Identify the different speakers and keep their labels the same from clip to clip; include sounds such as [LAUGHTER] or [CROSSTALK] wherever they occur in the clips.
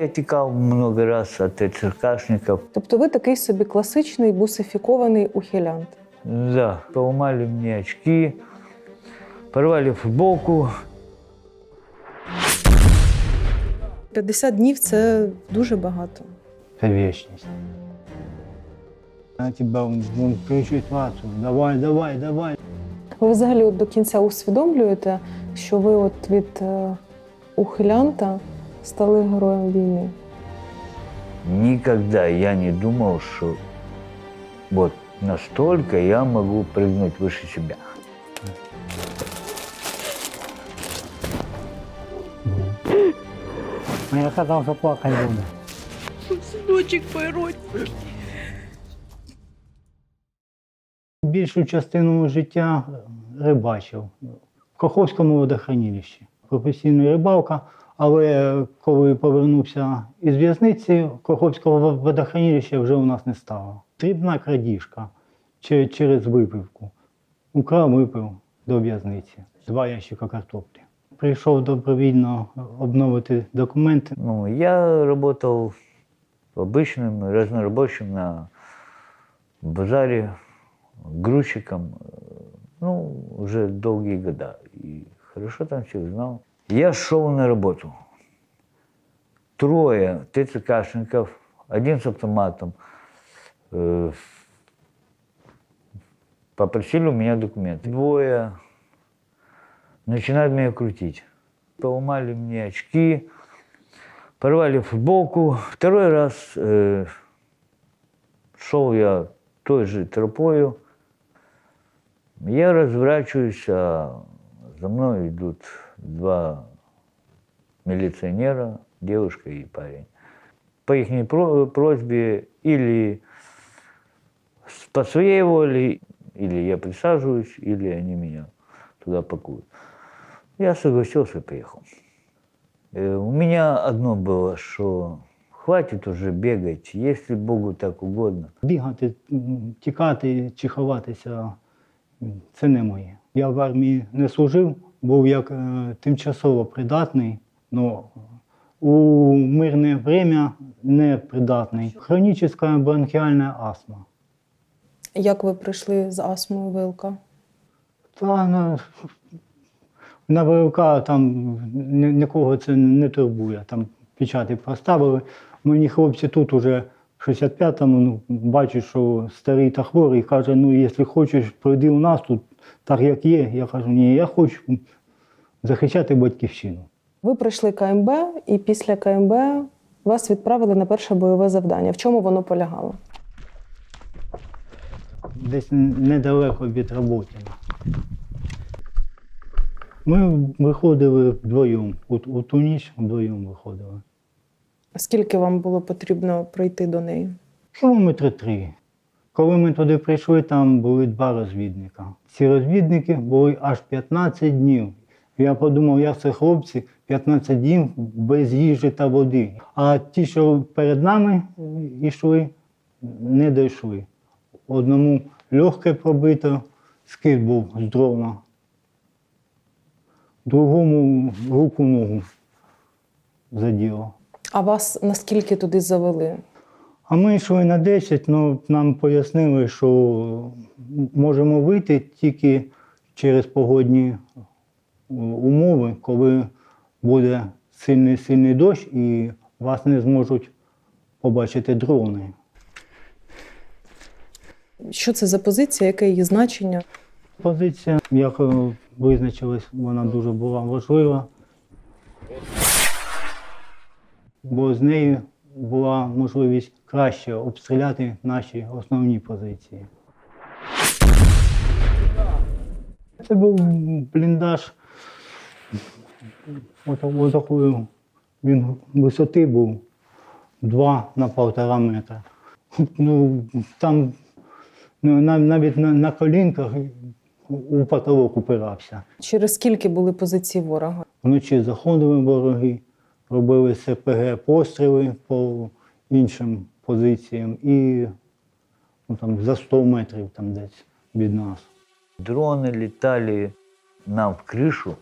Speaker 1: Я текал много раз от ТЦКшников.
Speaker 2: Тобто ви такий собі класичний бусифікований ухилянт.
Speaker 1: Да, поломали мне очки, порвали футболку.
Speaker 2: 50 днів це дуже багато.
Speaker 3: Це вічність. Я тебе вон, кричить давай, давай, давай.
Speaker 2: Ви взагалі от до кінця усвідомлюєте, що ви от від е, ухилянта стали героєм війни.
Speaker 1: Никогда я не думал, что вот настолько я могу прыгнуть выше себя.
Speaker 3: Я казав, що плакати буде. Більшу частину життя рибачив в Каховському водохранилищі. Професійна рибалка, але коли повернувся із в'язниці, Каховського водохранилища вже у нас не стало. Дрібна крадіжка че- через випивку. Украв, випив до в'язниці. Два ящика картоплі. Прийшов добровільно обновити документи.
Speaker 1: Ну, я работал обычным разнорабочим на базаре, грузчиком, э, ну, уже долгие года. И хорошо там всех знал. Я шел на работу. Трое ТЦКшников, один с автоматом, э, попросили у меня документы. Двое начинают меня крутить. Поломали мне очки, порвали футболку. Второй раз э, шел я той же тропою. Я разворачиваюсь, а за мной идут два милиционера, девушка и парень. По их просьбе или с- по своей воле, или я присаживаюсь, или они меня туда пакуют. Я согласился и поехал. Э, У меня одно было, что хватит уже бегать, если Богу так угодно.
Speaker 3: Бігати, м, тікати чи ховатися м, це не моє. Я в армії не служив, був як е, тимчасово придатний, але у мирне время не придатний. Хронічна бронхіальна астма.
Speaker 2: Як ви прийшли з астмою ВЛК?
Speaker 3: Та на, на ВЛК там ні- нікого це не турбує. Там печати поставили. Мені хлопці тут уже в 65-му ну, бачать, що старий та хворий, каже, ну якщо хочеш, пройди у нас тут так, як є. Я кажу, ні, я хочу захищати батьківщину.
Speaker 2: Ви пройшли КМБ, і після КМБ вас відправили на перше бойове завдання. В чому воно полягало?
Speaker 3: Десь недалеко від Роботіна. Ми виходили вдвоєм, у, у ту ніч вдвоєм виходили.
Speaker 2: Скільки вам було потрібно пройти до неї?
Speaker 3: Кілометри три. Коли ми туди прийшли, там були два розвідника. Ці розвідники були аж 15 днів. Я подумав, як це хлопці 15 днів без їжі та води. А ті, що перед нами е, йшли, не дійшли. Одному легке пробито, скид був з дрона, другому руку ногу заділо.
Speaker 2: А вас наскільки туди завели?
Speaker 3: А ми йшли на 10, але нам пояснили, що можемо вийти тільки через погодні е, умови, коли буде сильний сильний дощ і вас не зможуть побачити дрони.
Speaker 2: Що це за позиція, яке її значення?
Speaker 3: Позиція, як е, визначилась, вона дуже була важлива. Бо з нею була можливість краще обстріляти наші основні позиції. Це був бліндаж. Ото- Отакої він висоти був 2 на півтора метра. Ну, там ну, навіть на, на колінках у потолок упирався.
Speaker 2: Через скільки були позиції ворога?
Speaker 3: Вночі заходили вороги, робили СПГ постріли по іншим позиціям і ну, там, за 100 метрів там десь від нас.
Speaker 1: Дроны летали нам в крышу.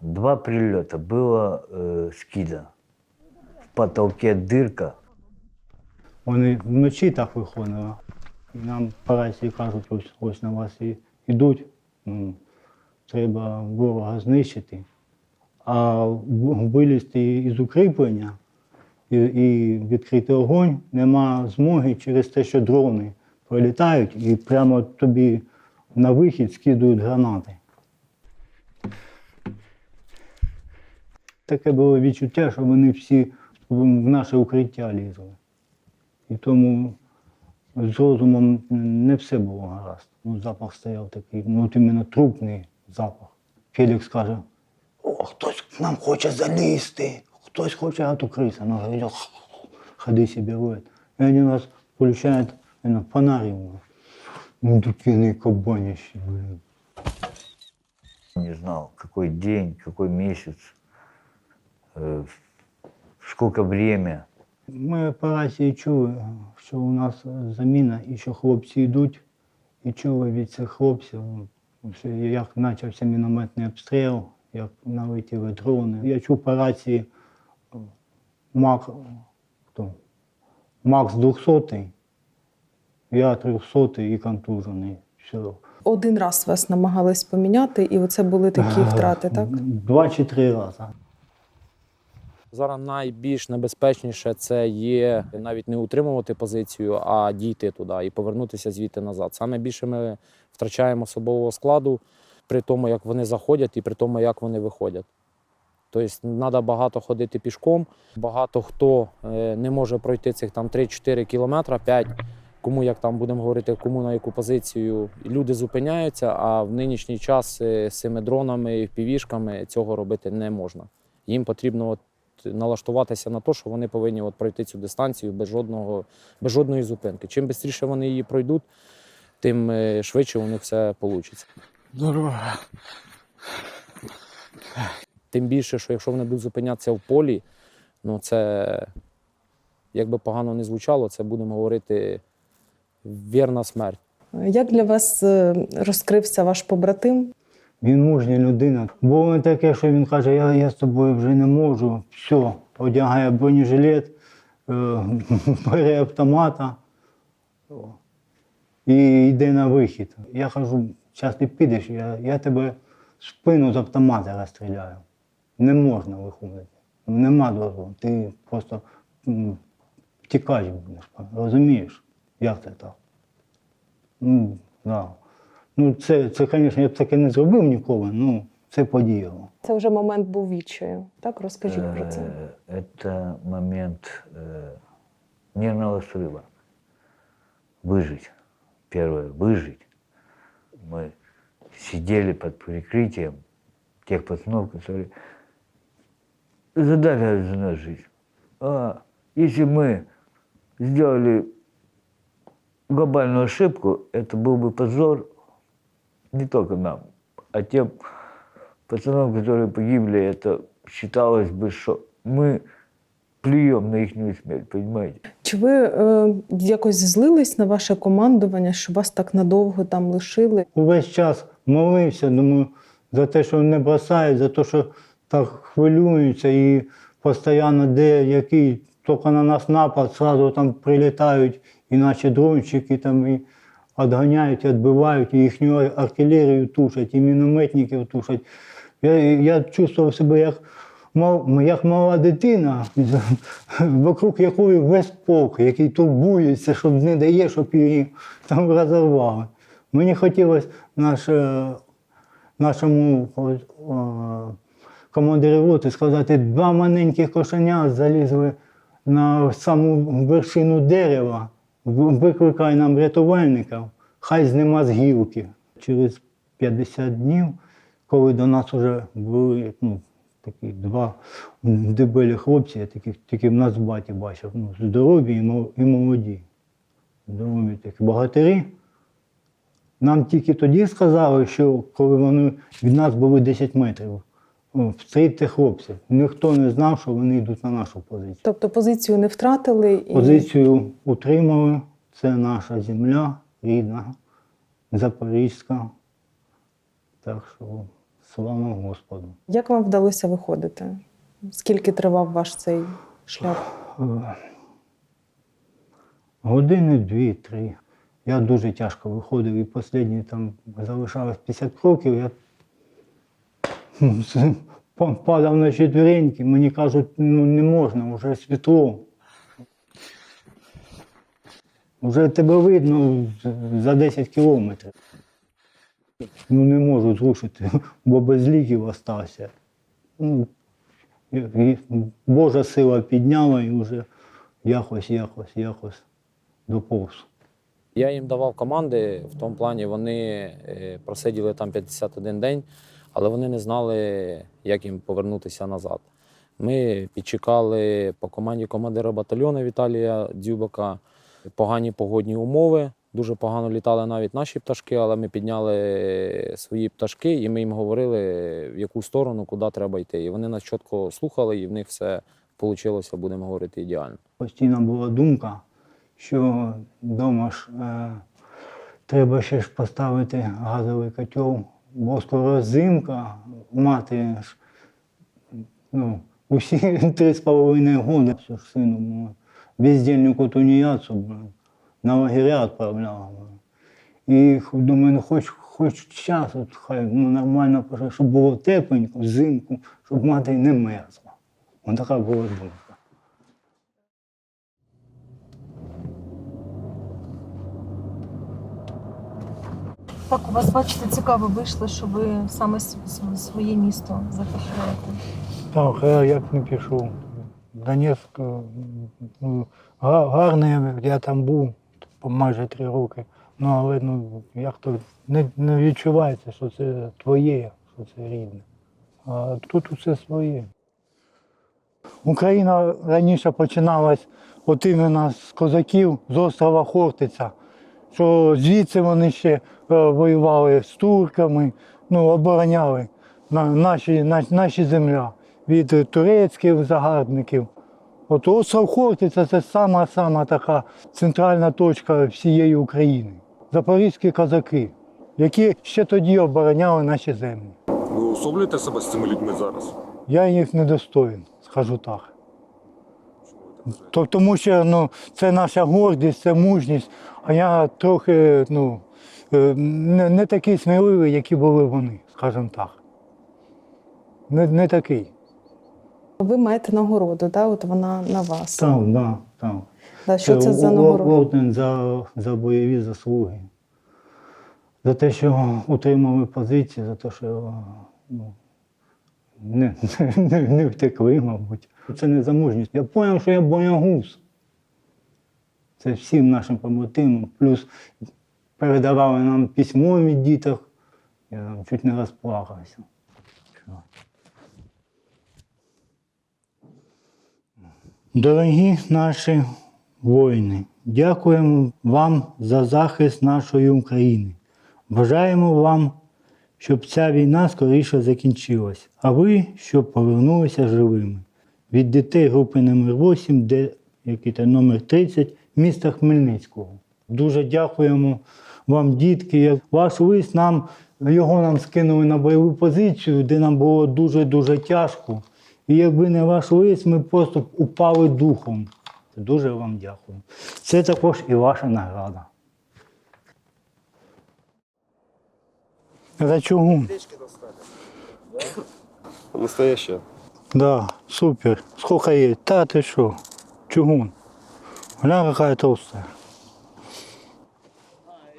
Speaker 1: Два прилета было э, скида. потолке дырка.
Speaker 3: Вони вночі так виходили. І нам по рації кажуть, ось, ось на вас і йдуть. М, Треба ворога знищити. А вилізти із укріплення і, і відкрити огонь нема змоги через те, що дрони пролітають і прямо тобі на вихід скидують гранати. Таке було відчуття, що вони всі в наше укриття лізли. І тому з розумом не все було гаразд. Ну, запах стояв такий, ну от іменно трупний запах. Фелікс каже: о, хтось к нам хоче залізти, хтось хоче отукритися. Ну, говорю, ходи собі в это. І один раз включають ну, фонарь йому. Ну, такі не кабаніщі, блін.
Speaker 1: Не знал, какой день, какой месяц, э, сколько время.
Speaker 3: Ми по рації чули, що у нас заміна і що хлопці йдуть, і чули від цих хлопців, що як почався мінометний обстріл, Як налетіли дрони. Я чув по рації е, Мак, хто? Макс 200, я 300 і контужений. Все.
Speaker 2: Один раз вас намагались поміняти, і оце були такі втрати, так?
Speaker 3: Два чи три рази.
Speaker 4: Зараз найбільш небезпечніше це є навіть не утримувати позицію, а дійти туди і повернутися звідти назад. Саме більше ми втрачаємо особового складу при тому, як вони заходять, і при тому, як вони виходять. Тобто треба багато ходити пішком. Багато хто е, не може пройти цих там 3-4 кілометри, 5, кому як там будемо говорити, кому на яку позицію. Люди зупиняються, а в нинішній час е, з цими дронами і півішками цього робити не можна. Їм потрібно от налаштуватися на те, що вони повинні от пройти цю дистанцію без, жодного, без жодної зупинки. Чим швидше вони її пройдуть, тим е, швидше у них все вийде.
Speaker 5: Дорога.
Speaker 4: Тим більше, що якщо вони будуть зупинятися в полі, ну це, як би погано не звучало, це будемо говорити вірна смерть.
Speaker 2: Як для вас е, розкрився ваш побратим?
Speaker 3: Він мужня людина. Було не таке, що він каже, я, я з тобою вже не можу. Все, одягає бронежилет, е, [LAUGHS] бере автомата і йде на вихід. Я кажу, зараз ти підеш, я, я тебе в спину з автомата розстріляю. Не можна виходити. Нема дозволу. Ти просто м, втікач будеш. Розумієш, як це так? Ну, да. Ну, це, це, звісно, я б таке не зробив ніколи, ну це подіяло.
Speaker 2: Це вже момент був відчаю. Так, розкажіть про це.
Speaker 1: Э, Это момент э, нервного срыва. Выжить. Первое, выжить. Мы сидели под прикрытием тех пацанов, которые задали за нас жизнь. А если мы сделали глобальную ошибку, это был бы позор не только нам, а тем пацанам, которые погибли, это считалось бы, что мы плюем на их смерть, понимаете?
Speaker 2: Чи ви е, якось злились на ваше командування, що вас так надовго там лишили?
Speaker 3: Увесь час молився, думаю, за те, що не бросають, за те, що так хвилюються і постійно де який тільки на нас напад, одразу там прилітають, і наші дрончики там і відганяють, відбивають, і їхню артилерію тушать, і мінометників тушать. Я, я чувствував себе як, мал, як мала дитина, [LAUGHS] вокруг якої весь полк, який турбується, щоб не дає, щоб її там розірвали. Мені хотілося наш, е, нашому командиру роти сказати, два маленьких кошеня залізли на саму вершину дерева, викликай нам рятувальників, хай знима з гілки. Через 50 днів, коли до нас вже були ну, такі два дебелі хлопці, я таких тільки в Нацбаті бачив, ну, здорові і молоді. Здорові такі богатирі. Нам тільки тоді сказали, що коли вони від нас були 10 метрів, встрійте хлопців. Ніхто не знав, що вони йдуть на нашу позицію.
Speaker 2: Тобто позицію не втратили і
Speaker 3: Позицію утримали. Це наша земля рідна, Запорізька. Так що слава Господу.
Speaker 2: як вам вдалося виходити? Скільки тривав ваш цей шлях?
Speaker 3: Е, Години дві-три. Я дуже тяжко виходив і останні там залишалось 50 кроків. Я падав на четвереньки, мені кажуть, ну не можна, вже світло. Вже тебе видно за 10 кілометрів. Ну не можу зрушити, бо без ліків остався. Ну, Божа сила підняла і вже якось, якось, якось доповз.
Speaker 4: Я їм давав команди, в тому плані вони е, просиділи там 51 день, але вони не знали, як їм повернутися назад. Ми підчекали по команді командира батальйону Віталія Дзюбака. Погані погодні умови. Дуже погано літали навіть наші пташки, але ми підняли свої пташки і ми їм говорили, в яку сторону, куди треба йти. І вони нас чітко слухали, і в них все вийшло, будемо говорити, ідеально.
Speaker 3: Постійно була думка, що вдома ж е, треба ще ж поставити газовий котел, бо скоро зимка, мати ж ну, усі [LAUGHS] три з половиною ж сину мого, бездельнику тунеядцу, блин, на лагеря відправляла. І думаю, ну хоч, хоч час, от хай ну, нормально, пожалуйста, щоб було тепленько, взимку, щоб мати не мерзла. Ось така була думка.
Speaker 2: Так, у вас, бачите, цікаво вийшло, що ви саме своє місто захищаєте.
Speaker 3: Так, я як не пішов. Донецьк ну, га- гарний, я там був майже три роки. Ну, але ну, як то не, не відчувається, що це твоє, що це рідне. А тут усе своє. Україна раніше починалась от іменно з козаків з острова Хортиця, що звідси вони ще е, воювали з турками, ну, обороняли наші, на, наші земля від турецьких загарбників. От остров Хортиця це сама сама така центральна точка всієї України. Запорізькі козаки, які ще тоді обороняли наші землі.
Speaker 5: Ви особлюєте себе з цими людьми зараз?
Speaker 3: Я їх недостоїн, скажу так. То- Тому що ну, це наша гордість, це мужність, а я трохи ну, е, не, не такий сміливий, які були вони, скажімо так. Не, не такий.
Speaker 2: Ви маєте нагороду, да? от вона на вас.
Speaker 3: Так, так, так.
Speaker 2: Да, що це за
Speaker 3: о- о-
Speaker 2: нагорода?
Speaker 3: За, за бойові заслуги. За те, що утримали позиції, за те, що ну, не, не, не втекли, мабуть. Це не за мужність. Я зрозумів, що я боягуз. Це всім нашим побратимам. Плюс передавали нам письмо від діток. Я там чуть не розплакався. Дорогі наші воїни, дякуємо вам за захист нашої України. Бажаємо вам, щоб ця війна скоріше закінчилась, а ви щоб повернулися живими. Від дітей групи номер 8, де який то номер 30 міста Хмельницького. Дуже дякуємо вам, дітки. Ваш лист нам його нам скинули на бойову позицію, де нам було дуже-дуже тяжко. І якби не ваш лист, ми просто упали духом. Дуже вам дякую. Це також і ваша награда. За чугун.
Speaker 5: Настоящее.
Speaker 3: Да, супер. Сколько есть? Да, ты что? Чугун. Глянь, какая толстая.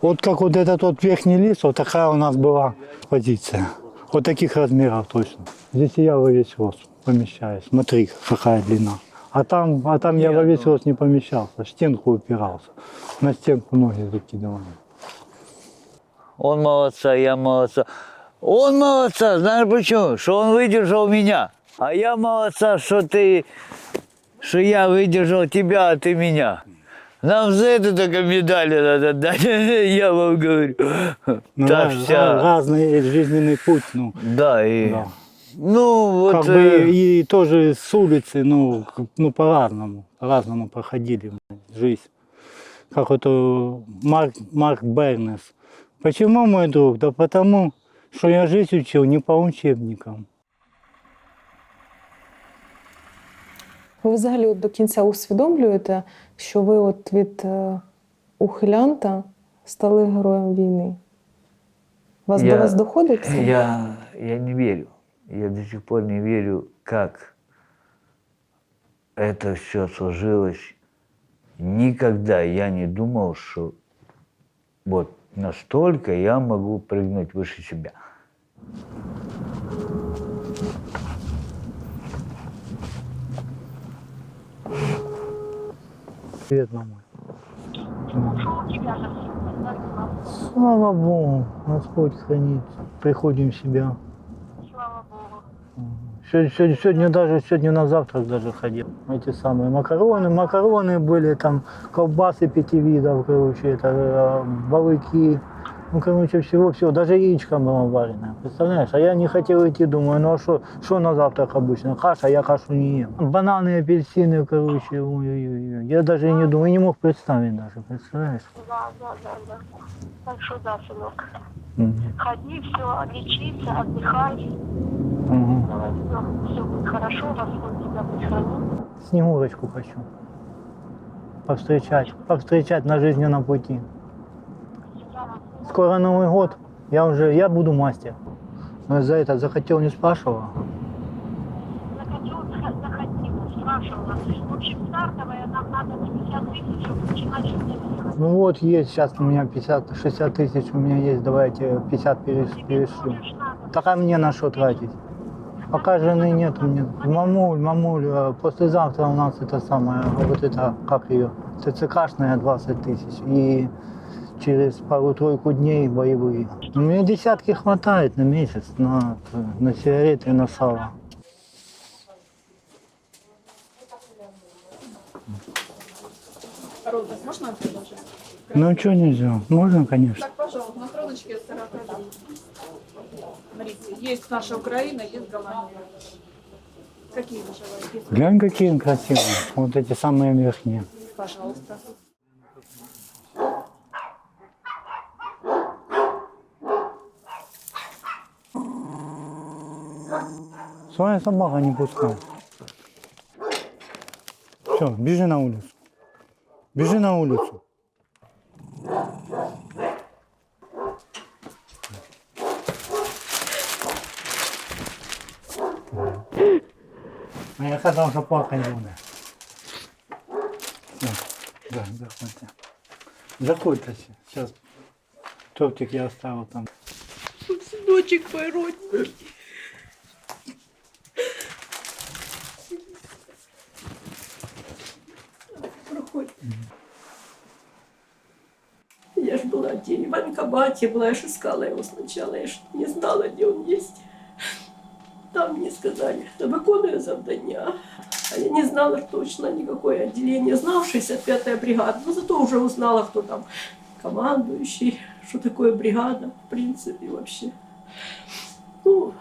Speaker 3: Вот как вот этот вот верхний лист, вот такая у нас была позиция. Вот таких размеров точно. Здесь и я во весь рост Помещаюсь. Смотри, какая длина. А там, а там я во весь рост не помещался, стенку упирался. На стенку ноги закидывали.
Speaker 6: Он молодца, я молодца. Он молодца, знаешь почему? Что он выдержал меня. А я молодца, что ты, что я выдержал тебя, а ты меня. Нам за это только медали надо дать, [LAUGHS] я вам говорю.
Speaker 3: Ну, раз-
Speaker 6: вся,
Speaker 3: разный жизненный путь, ну.
Speaker 6: да, и,
Speaker 3: Да.
Speaker 6: ну, вот,
Speaker 3: как
Speaker 6: э,
Speaker 3: бы и тоже с улицы, ну, к- ну по-разному, по-разному проходили блин, жизнь. Как вот э, Марк, Марк Бернес. Почему, мой друг? Да потому, что я жизнь учил не по учебникам.
Speaker 2: Ви взагалі от до кінця усвідомлюєте, що ви от від е, ухилянта стали героєм війни? Вас
Speaker 1: Я-
Speaker 2: до вас доходить це?
Speaker 1: Я, я не верю. Я до сих пор не верю, как это все сложилось. Никогда я не думал, что вот настолько я могу прыгнуть выше себя.
Speaker 3: Привет, мама. Слава Богу, Господь хранит. Приходим в себя. Сегодня, сегодня, даже сегодня на завтрак даже ходил. Эти самые макароны, макароны были, там колбасы пяти видов, короче, это э, балыки. Ну, короче, всего-всего. Даже яичко было вареное. Представляешь? А я не хотел идти, думаю, ну а что, что на завтрак обычно? Каша, я кашу не ем. Бананы, апельсины, короче, ой-ой-ой. Я даже и не думаю, не мог представить даже, представляешь?
Speaker 7: Да, да, да, да. Так что да, сынок.
Speaker 3: Мгм.
Speaker 7: Ходи, все, лечиться, отдыхай.
Speaker 3: Мгм.
Speaker 7: Давай, все, все будет хорошо, Господь тебя.
Speaker 3: Снегурочку хочу. Повстречать, повстречать на жизненном пути. Скоро Новый год. Я уже, я буду мастер. Но за это захотел, не спрашивал.
Speaker 7: Захотел, зах- захотела, спрашивала. В общем, стартовая нам надо 50 тысяч, чтобы начинать что-то
Speaker 3: Ну вот есть сейчас у меня 50, 60 тысяч у меня есть, давайте 50 переш- перешлю. Так а мне на что тратить? Пока жены нет у меня. Мамуль, мамуль, э, послезавтра у нас это самое, вот это, как ее, ТЦКшная 20 тысяч. И через пару-тройку дней боевые. У меня десятки хватает на месяц, на, на сигареты и на сало.
Speaker 8: Роза, можно предложить?
Speaker 3: Ну что нельзя? Можно, конечно.
Speaker 8: Так, пожалуйста, на троночке 40 рублей. Смотрите, есть наша Украина, есть Голландия. Какие вы желаете?
Speaker 3: Глянь, какие красивые. Вот эти самые верхние.
Speaker 8: Пожалуйста.
Speaker 3: Своя собака не пускай. Все, бежи на улицу. Бежи на улицу. А я казав, що плакати буде. Все, да, заходьте. Заходьте. Сейчас тортик я оставил там.
Speaker 8: Сыночек мой родненький. Проходь. Я ж была где в военкомате была, я ж искала его сначала, я ж не знала, где он есть. Там мне сказали, что виконує завдання. А я не знала точно никакое отделение. Знала 65-я бригада, но зато уже узнала, кто там командующий, что такое бригада, в принципе, вообще. Ну,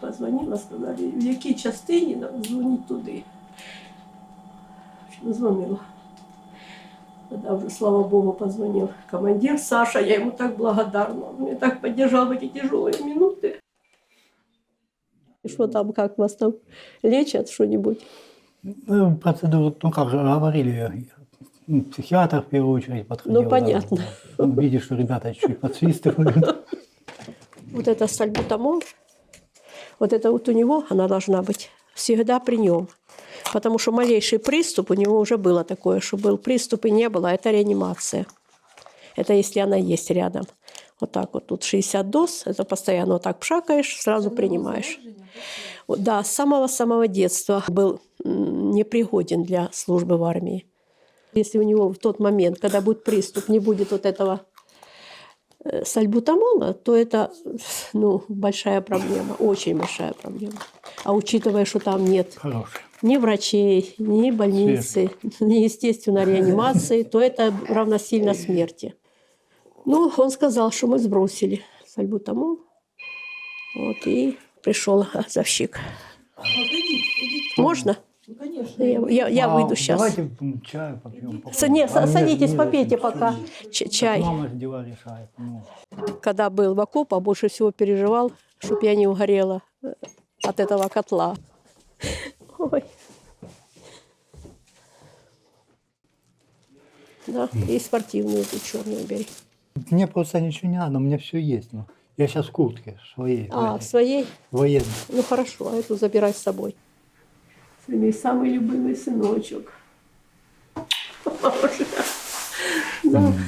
Speaker 8: позвонила, сказали, в якій частині нам дзвоніть туди. В общем, Дзвонила. Тогда уже, слава Богу, позвонил командир Саша. Я ему так благодарна. Он меня так поддержал в эти тяжелые минуты. Что там, как вас там лечат, что-нибудь?
Speaker 3: Ну, процедуру, ну как же говорили, ну, психиатр в первую очередь подходил.
Speaker 8: Ну, понятно.
Speaker 3: Да. Ну, Видишь, что ребята чуть подсвистывают.
Speaker 7: Вот это сальбутамол, вот это вот у него, она должна быть всегда при нем. Потому что малейший приступ, у него уже было такое, что был приступ и не было, это реанимация. Это если она есть рядом. Вот так вот, тут 60 доз, это постоянно вот так пшакаешь, сразу принимаешь. Вот, Да, с самого-самого детства был непригоден для службы в армии. Если у него в тот момент, когда будет приступ, не будет вот этого э, сальбутамола, то это ну, большая проблема, очень большая проблема. А учитывая, что там нет
Speaker 3: Хороший.
Speaker 7: ни врачей, ни больницы, ни, естественно, реанимации, то это равносильно смерти. Ну, он сказал, что мы сбросили сальбу тому, Вот, и пришел завщик. Можно?
Speaker 8: Ну, конечно.
Speaker 7: Я, я, я
Speaker 3: а,
Speaker 7: выйду сейчас.
Speaker 3: Давайте чаю попьем.
Speaker 7: Попьем. Не,
Speaker 3: а
Speaker 7: садитесь,
Speaker 3: нет,
Speaker 7: попейте пока ч- чай.
Speaker 3: Так мама дела решает. Ну.
Speaker 7: Когда был в окопа, больше всего переживал, чтобы я не угорела э, от этого котла. Ой. Да, и спортивную эту черную бери.
Speaker 3: Мне просто ничего не надо, у меня все есть. Ну, я сейчас в куртке своей,
Speaker 7: А, своей?
Speaker 3: военной.
Speaker 7: Ну хорошо, а эту забирай с собой.
Speaker 8: Це мій самий любимий синочок. Да. [LAUGHS]